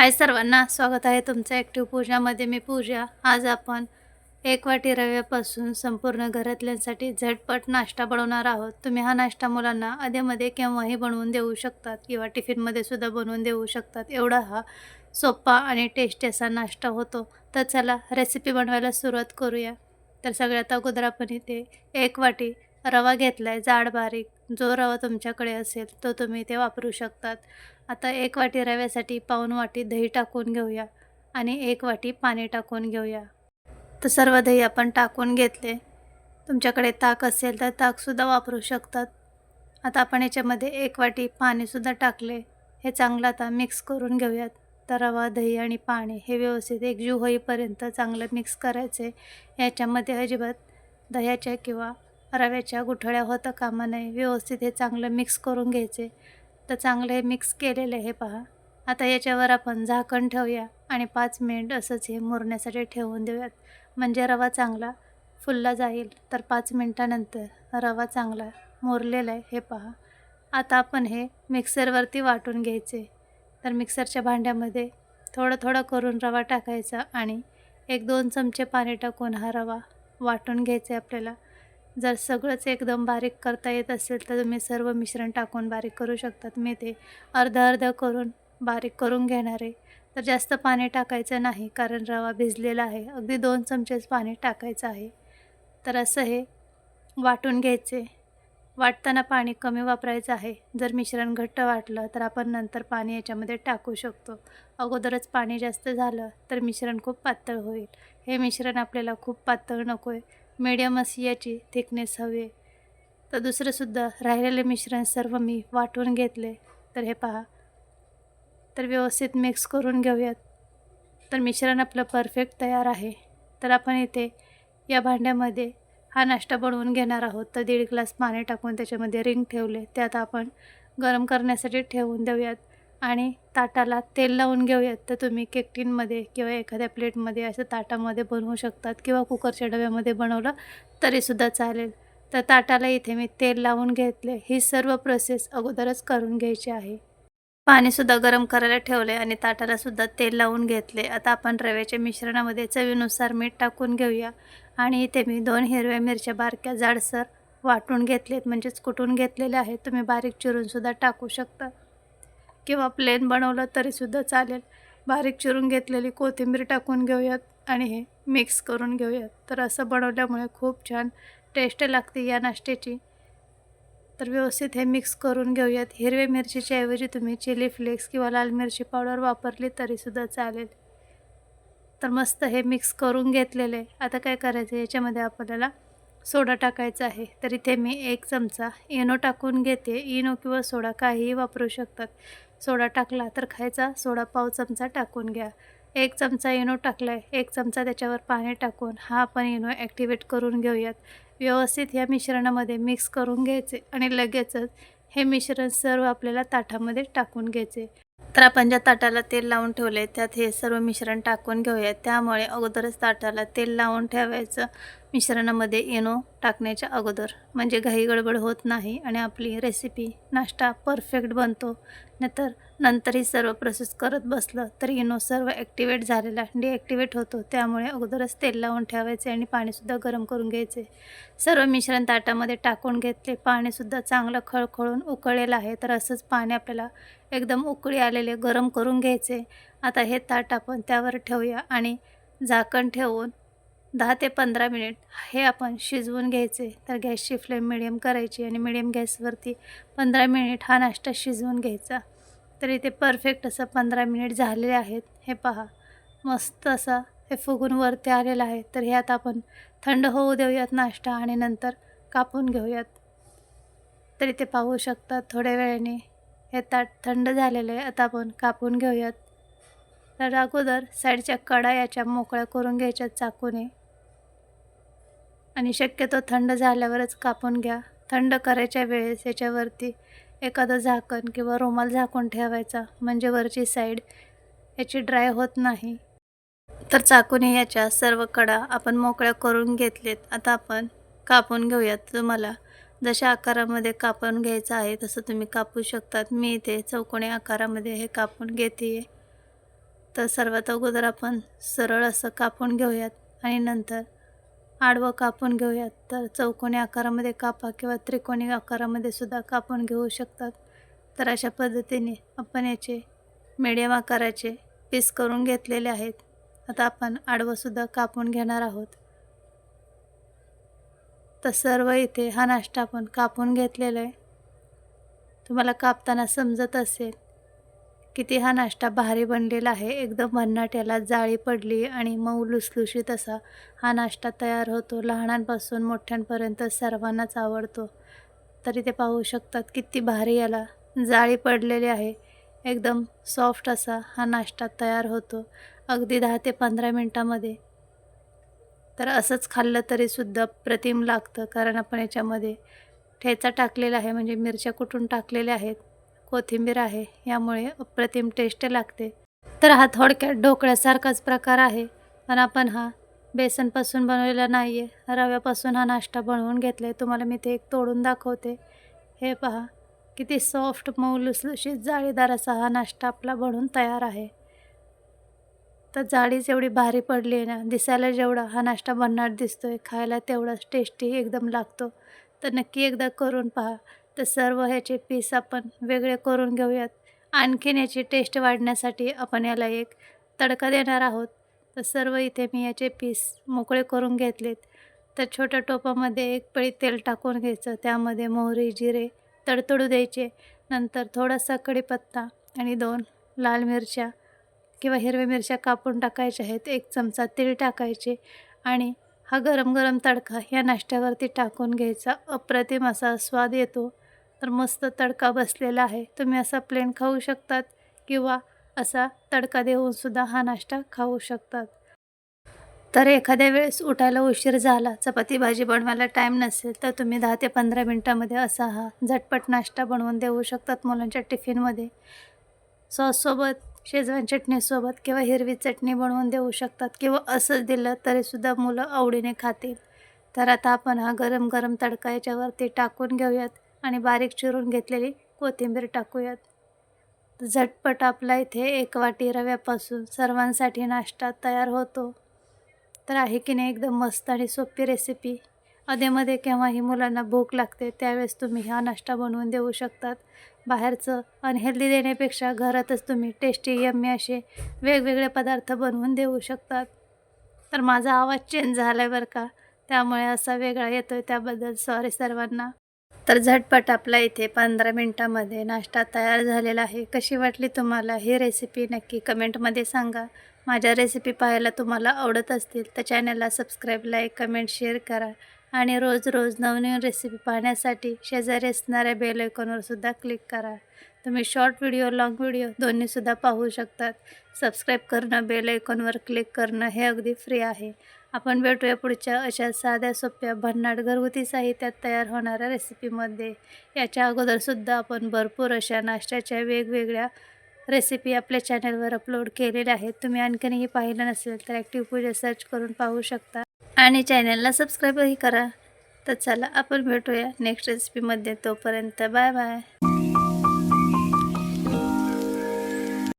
हाय सर्वांना स्वागत आहे तुमचं ॲक्टिव्ह पूजामध्ये मी पूजा. आज आपण एक वाटी रव्यापासून संपूर्ण घरातल्यांसाठी झटपट नाश्ता बनवणार आहोत. तुम्ही हा नाश्ता मुलांना अधेमध्ये केव्हाही बनवून देऊ शकतात किंवा टिफिनमध्ये सुद्धा बनवून देऊ शकतात. एवढा हा सोपा आणि टेस्टी असा नाश्ता होतो. तर चला रेसिपी बनवायला सुरुवात करूया. तर सगळ्यात अगोदर आपण इथे एक वाटी रवा घेतला आहे जाड बारीक. जो रवा तुमच्याकडे असेल तो तुम्ही इथे वापरू शकतात. आता एक वाटी रव्यासाठी पाऊन वाटी दही टाकून घेऊया आणि एक वाटी पाणी टाकून घेऊया. तर सर्व दही आपण टाकून घेतले. तुमच्याकडे ताक असेल तर ताकसुद्धा वापरू शकतात. आता आपण याच्यामध्ये एक वाटी पाणीसुद्धा टाकले. हे चांगलं आता मिक्स करून घेऊयात. तर रवा दही आणि पाणी हे व्यवस्थित एकजीव होईपर्यंत चांगलं मिक्स करायचे. याच्यामध्ये अजिबात दह्याच्या किंवा रव्याच्या गुठळ्या होता कामा नये. व्यवस्थित हे चांगलं मिक्स करून घ्यायचे. तर चांगलं हे मिक्स केलेलं आहे हे पहा. आता याच्यावर आपण झाकण ठेवूया आणि पाच मिनिट असंच हे मुरण्यासाठी ठेवून देऊयात. म्हणजे रवा चांगला फुलला जाईल. तर पाच मिनटानंतर रवा चांगला मुरलेला आहे हे पहा. आता आपण हे मिक्सरवरती वाटून घ्यायचे. तर मिक्सरच्या भांड्यामध्ये थोडं थोडं करून रवा टाकायचा आणि एक दोन चमचे पाणी टाकून हा रवा वाटून घ्यायचे आपल्याला. जर सगळंच एकदम बारीक करता येत असेल तर तुम्ही सर्व मिश्रण टाकून बारीक करू शकतात. मी ते अर्धं अर्धं करून बारीक करून घेणार आहे. तर जास्त पाणी टाकायचं नाही कारण रवा भिजलेला आहे. अगदी दोन चमचेच पाणी टाकायचं आहे. तर असं हे वाटून घ्यायचे. वाटताना पाणी कमी वापरायचं आहे. जर मिश्रण घट्ट वाटलं तर आपण नंतर पाणी याच्यामध्ये टाकू शकतो. अगोदरच पाणी जास्त झालं तर मिश्रण खूप पातळ होईल. हे मिश्रण आपल्याला खूप पातळ नको आहे मीडियम अशी याची थिकनेस हवी आहे. तर दुसरंसुद्धा राहिलेले मिश्रण सर्व मी वाटून घेतले. तर हे पहा. तर व्यवस्थित मिक्स करून घेऊयात. तर मिश्रण आपलं परफेक्ट तयार आहे. तर आपण इथे या भांड्यामध्ये हा नाश्ता बनवून घेणार आहोत. तर दीड ग्लास पाणी टाकून त्याच्यामध्ये रिंग ठेवले. त्यात आपण गरम करण्यासाठी ठेवून देऊयात. आणि ताटाला तेल लावून घेऊयात. तर तुम्ही केक टिनमध्ये किंवा एखाद्या प्लेटमध्ये असं ताटामध्ये बनवू शकतात किंवा कुकरच्या डब्यामध्ये बनवलं तरीसुद्धा चालेल. तर ताटाला इथे मी तेल लावून घेतले. ही सर्व प्रोसेस अगोदरच करून घ्यायची आहे. पाणीसुद्धा गरम करायला ठेवले आणि ताटालासुद्धा तेल लावून घेतले. आता आपण रव्याच्या मिश्रणामध्ये चवीनुसार मीठ टाकून घेऊया. आणि इथे मी दोन हिरव्या मिरच्या बारक्या जाडसर वाटून घेतलेत. म्हणजेच कुटून घेतलेल्या आहेत. तुम्ही बारीक चिरूनसुद्धा टाकू शकता. किंवा प्लेन बनवलं तरीसुद्धा चालेल. बारीक चिरून घेतलेली कोथिंबीर टाकून घेऊयात आणि हे मिक्स करून घेऊयात. तर असं बनवल्यामुळे खूप छान टेस्ट लागते या नाश्त्याची. तर व्यवस्थित हे मिक्स करून घेऊयात. हिरव्या मिरचीच्या ऐवजी तुम्ही चिली फ्लेक्स किंवा लाल मिरची पावडर वापरली तरीसुद्धा चालेल. तर मस्त हे मिक्स करून घेतलेले. आता काय करायचं? याच्यामध्ये आपल्याला सोडा टाकायचा आहे. तर इथे मी एक चमचा इनो टाकून घेते. इनो किंवा सोडा काहीही वापरू शकतात. सोडा टाकला तर खायचा सोडा पाव चमचा टाकून घ्या. एक चमचा इनो टाकला आहे एक चमचा त्याच्यावर पाणी टाकून हा आपण इनो ॲक्टिवेट करून घेऊयात. व्यवस्थित या मिश्रणामध्ये मिक्स करून घ्यायचे आणि लगेचच हे मिश्रण सर्व आपल्याला ताटामध्ये टाकून घ्यायचे. तर आपण ज्या ताटाला तेल लावून ठेवले त्यात हे सर्व मिश्रण टाकून घेऊयात. त्यामुळे अगोदरच ताटाला तेल लावून ठेवायचं. मिश्रणामध्ये इनो टाकण्याच्या अगोदर. म्हणजे घाई गडबड होत नाही आणि आपली रेसिपी नाश्ता परफेक्ट बनतो. नंतर नंतरही सर्व प्रोसेस करत बसलं तर इनो सर्व ॲक्टिवेट झालेला डिॲक्टिवेट होतो. त्यामुळे अगोदरच तेल लावून ठेवायचे आणि पाणीसुद्धा गरम करून घ्यायचे. सर्व मिश्रण ताटामध्ये टाकून घेतले. पाणीसुद्धा चांगलं खळखळून उकळलेलं आहे. तर असंच पाणी आपल्याला एकदम उकळी आलेले गरम करून घ्यायचे. आता हे ताट आपण त्यावर ठेवूया आणि झाकण ठेवून दहा ते पंधरा मिनिट हे आपण शिजवून घ्यायचे. तर गॅसची फ्लेम मिडियम करायची आणि मिडियम गॅसवरती पंधरा मिनिट हा नाश्ता शिजवून घ्यायचा. तर इथे परफेक्ट असं पंधरा मिनिट झालेले आहेत. हे पहा मस्त असा हे फुगून वरती आलेलं आहे. तर हे आता आपण थंड होऊ देऊयात नाश्ता आणि नंतर कापून घेऊयात. तर इथे पाहू शकतात थोड्या वेळाने हे ताट थंड झालेलं आहे. आता आपण कापून घेऊयात. तर अगोदर साईडच्या कडा याच्या मोकळ्या करून घ्यायच्या चाकूने. आणि शक्यतो थंड झाल्यावरच कापून घ्या. थंड करायच्या वेळेस याच्यावरती एखादं झाकण किंवा रुमाल झाकून ठेवायचा म्हणजे वरची साईड याची ड्राय होत नाही. तर चाकूने याच्या सर्व कडा आपण मोकळ्या करून घेतलेत. आता आपण कापून घेऊयात तुम्हाला. जशा आकारामध्ये कापून घ्यायचं आहे तसं तुम्ही कापू शकतात. मी इथे चौकोनी आकारामध्ये हे कापून घेते तर सर्वात अगोदर आपण सरळ असं कापून घेऊयात आणि नंतर आडवं कापून घेऊयात. तर चौकोनी आकारामध्ये कापा किंवा त्रिकोणी आकारामध्ये सुद्धा कापून घेऊ शकतात. तर अशा पद्धतीने आपण याचे मीडियम आकाराचे पीस करून घेतलेले आहेत. आता आपण आडवंसुद्धा कापून घेणार आहोत. तर सर्व इथे हा नाश्ता आपण कापून घेतलेला आहे. तुम्हाला कापताना समजत असेल किती हा नाश्ता भारी बनलेला आहे. एकदम भन्नाट याला जाळी पडली आणि मऊ लुसलुशीत असा हा नाश्ता तयार होतो. लहानांपासून मोठ्यांपर्यंत सर्वांनाच आवडतो. तरी ते पाहू शकतात किती भारी याला जाळी पडलेली आहे. एकदम सॉफ्ट असा हा नाश्ता तयार होतो. अगदी दहा ते पंधरा मिनटामध्ये. तर असंच खाल्लं तरीसुद्धा प्रतिम लागतं कारण आपण याच्यामध्ये ठेचा टाकलेला आहे. म्हणजे मिरच्या कुटून टाकलेल्या आहेत. कोथिंबीर आहे यामुळे अप्रतिम टेस्ट लागते. तर हा थोडक्यात ढोकळ्यासारखाच प्रकार आहे पण आपण हा बेसनपासून बनवलेला नाही आहे रव्यापासून हा नाश्ता बनवून घेतला आहे तुम्हाला मी ते एक तोडून दाखवते. हे पहा किती सॉफ्ट मऊ लुसलुशीत जाळीदार असा हा नाश्ता आपला बनवून तयार आहे. तर जाळीच एवढी भारी पडली आहे ना दिसायला जेवढा हा नाश्ता बनणार दिसतो आहे खायला तेवढाच टेस्टी एकदम लागतो. तर नक्की एकदा करून पहा. तर सर्व ह्याचे पीस आपण वेगळे करून घेऊयात. आणखीन याची टेस्ट वाढण्यासाठी आपण याला एक तडका देणार आहोत. तर सर्व इथे मी याचे पीस मोकळे करून घेतलेत. तर छोट्या टोपामध्ये एक पळी तेल टाकून घ्यायचं. त्यामध्ये मोहरी जिरे तडतडू द्यायचे. नंतर थोडासा कढीपत्ता आणि दोन लाल मिरच्या किंवा हिरव्या मिरच्या कापून टाकायच्या आहेत. एक चमचा तेल टाकायचे आणि हा गरम गरम तडका या नाश्त्यावरती टाकून घ्यायचा. अप्रतिम असा स्वाद येतो. तर मस्त तडका बसलेला आहे. तुम्ही असा प्लेन खाऊ शकतात किंवा असा तडका देऊनसुद्धा हा नाश्ता खाऊ शकतात. तर एखाद्या वेळेस उठायला उशीर झाला चपाती भाजी बनवायला टाईम नसेल तर तुम्ही दहा ते पंधरा मिनटामध्ये असा हा झटपट नाश्ता बनवून देऊ शकतात मुलांच्या टिफिनमध्ये सॉससोबत शेजवान चटणीसोबत किंवा हिरवी चटणी बनवून देऊ शकतात किंवा असंच दिलं तरीसुद्धा मुलं आवडीने खातील. तर आता आपण हा गरम गरम तडका याच्यावरती टाकून घेऊयात. आणि बारीक चिरून घेतलेली कोथिंबीर टाकूयात. झटपट आपला इथे एक वाटी रव्यापासून सर्वांसाठी नाश्ता तयार होतो. तर आहे की नाही एकदम मस्त आणि सोपी रेसिपी अधेमध्ये केव्हाही मुलांना भूक लागते त्यावेळेस तुम्ही हा नाश्ता बनवून देऊ शकतात. बाहेरचं अनहेल्दी देण्यापेक्षा घरातच तुम्ही टेस्टी यम्मी असे वेगवेगळे पदार्थ बनवून देऊ शकतात. तर माझा आवाज चेंज झाला आहे बरं का? त्यामुळे असा वेगळा येतो आहे त्याबद्दल सॉरी सर्वांना. तर झटपट आपला इथे पंधरा मिनटामध्ये नाश्ता तयार झालेला आहे. कशी वाटली तुम्हाला ही रेसिपी नक्की कमेंटमध्ये सांगा. माझ्या रेसिपी पाहायला तुम्हाला आवडत असतील तर चॅनलला सबस्क्राईब लाईक कमेंट शेअर करा. आणि रोज रोज नवनवीन रेसिपी पाहण्यासाठी शेजारी असणाऱ्या बेल आयकॉनवर सुद्धा क्लिक करा. तुम्ही शॉर्ट व्हिडिओ लाँग व्हिडिओ दोन्हीसुद्धा पाहू शकतात. सबस्क्राईब करणं बेल आयकॉनवर क्लिक करणं हे अगदी फ्री आहे. आपण भेटूया पुढच्या अशा साध्या सोप्या भन्नाट घरगुती साहित्यात तयार होणाऱ्या रेसिपीमध्ये याच्या अगोदरसुद्धा आपण भरपूर अशा नाश्त्याच्या वेगवेगळ्या रेसिपी आपल्या चॅनलवर अपलोड केलेल्या आहेत. तुम्ही आणखीनही पाहिलं नसेल तर ॲक्टिव्ह पूजा सर्च करून पाहू शकता. आणि चॅनलला सबस्क्राईबही करा. तर चला आपण भेटूया नेक्स्ट रेसिपीमध्ये तोपर्यंत बाय बाय.